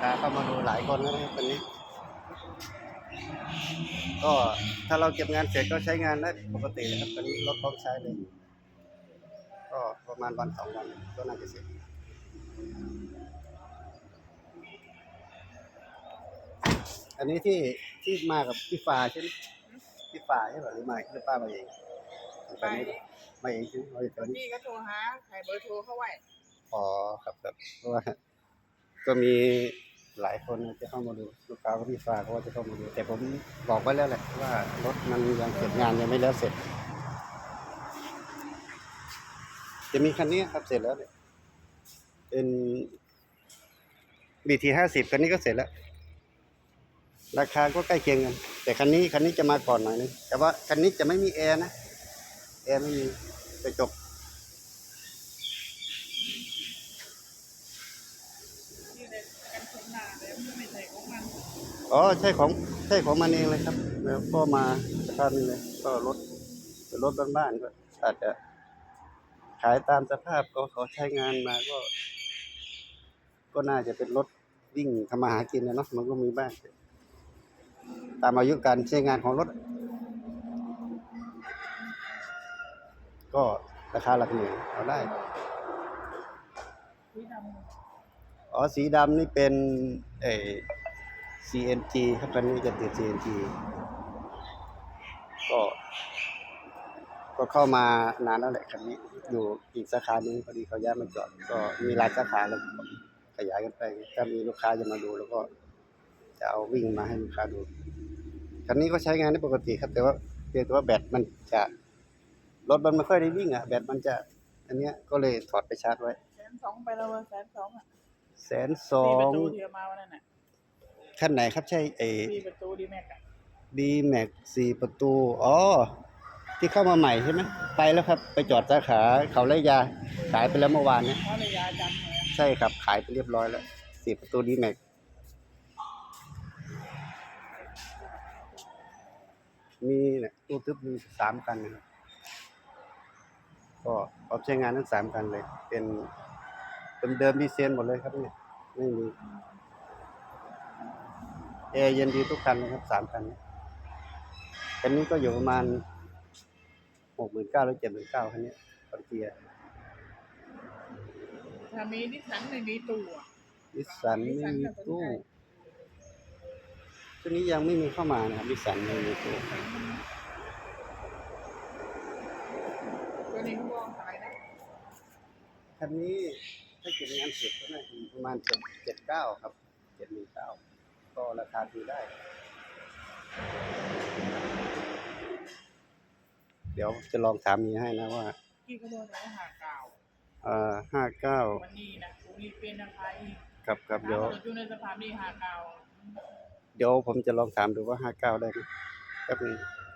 ค้าเข้ามาดูหลายคนแล้วนะครับวันนี้ ก็ถ้าเราเก็บงานเสร็จก็ใช้งานได้ปกติเลยครับตอนนี้รถพร้อมใช้เลย ก็ประมาณวันสองวันก็น่าจะเสร็จอันนี้ที่ที่มากับพี่ฟ้าใช่ไหมพี่ฟ้าใช่ไหมหรือมาหรือป้ามาเองตอนนี้มาเองใช่ไหมมาจากตอนนี้พี่ก็โทรหาใครเบอร์โทรเขาไว้อ๋อครับครับเพราะว่าก็มี หลายคนจะเข้ามาดูลูกค้าก็พี่ฟ้าเขาว่าจะเข้ามาดู แต่ผมบอกไว้แล้วแหละว่ารถมันยังเสร็จงานยังไม่แล้วเสร็จ จะมีคันนี้ครับเสร็จแล้วเนี่ยเป็นบีทีห้าสิบคันนี้ก็เสร็จแล้ว ราคาก็ใกล้เคียงกัน แต่คันนี้คันนี้จะมาก่อนหน่อยนึงแต่ว่าคันนี้จะไม่มีแอร์นะแอร์ไม่มีกระจก ที่ในกันชนหนาเลยไม่ใช่ของมัน อ๋อใช่ของใช่ของมันเองเลยครับ แล้วก็มาสภาพนี้เลย ก็รถเป็นรถบ้านๆก็อาจจะขายตามสภาพก็เขาใช้งานมาก็ ก็น่าจะเป็นรถวิ่งทำมาหากินนะเนาะมันก็มีบ้างตามอายุการใช้งานของรถ ก็ราคาหลักหมื่นเอาได้ที่ดอ๋อสีดำนี่เป็นเออ CNG ครับคันนี้จะติด CNG ก็ ก็เข้ามานานแล้วแหละคันนี้ อยู่อีกสาขาหนึงพอดีเขาย้ายมาจอด ก็มีหลายสาขาแล้วขยายกันไป ถ้ามีลูกค้าจะมาดูแล้วก็จะเอาวิ่งมาให้ลูกค้าดู คันนี้ก็ใช้งานได้ปกติครับ แต่ว่าเพียงแต่ว่าแบตมันจะรถมันไม่ค่อยได้วิ่งอะแบตมันจะ อันเนี้ยก็เลยถอดไปชาร์จไว้ำแสนสองไปแล้วแสนสองอะแสนสอสี่ประงตูเทียมาวันนั้นน่ะ ขั้นไหนครับใช่เอสี่ประตูดีแม็กอะดีแม็กสี่ประตู อ๋อ ที่เข้ามาใหม่ใช่ไหมไปแล้วครับ ไปจอดสาขาเขาและยา ขายไปแล้วเมื่อวานเนี้เพราะระยะจำเนี่ยใช่ครับ ขายไปเรียบร้อยแล้วสี่ประตูดีแม็กมีเนี่ยตู้ทึบมีสามคันนะครับก็พร้อมใช้งานทั้งสามคันเลย เป็นเดิมๆดีเซนหมดเลยครับเนี่ยไม่มี แอร์เย็นดีทุกคันเลยครับสามคันคันนี้ก็อยู่ประมาณหกหมื่นเก้าหรือเจ็ดหมื่นเก้าคันนี้คอนเทียถ้ามีนิสสันไม่มีตู้อะนิสสันไม่มีตู้ช่วงนี้ยังไม่มีเข้ามานะครับนิสสันไม่มีตู้ตัวนี้เขาบอกขายนะคันนี้ถ้าเก็บงานเสร็จก็น่าจะประมาณเจ็ดเจ็ดเก้าครับเจ็ดหมื่นเก้า ก็ราคาดูได้ เดี๋ยวจะลองถามนี้ให้นะว่ากี่เขาบอกว่าหาเก่าเอ่อห้าเก้าวันนี้นะพรุ่งนี้เป็นราคาอีกกับกับเดี๋ยวถ้ารถอยู่ในสภาพนี้หาเก่าเดี๋ยวผมจะลองถามดูว่าห้าเก้าได้ไหมแป๊บนึงถ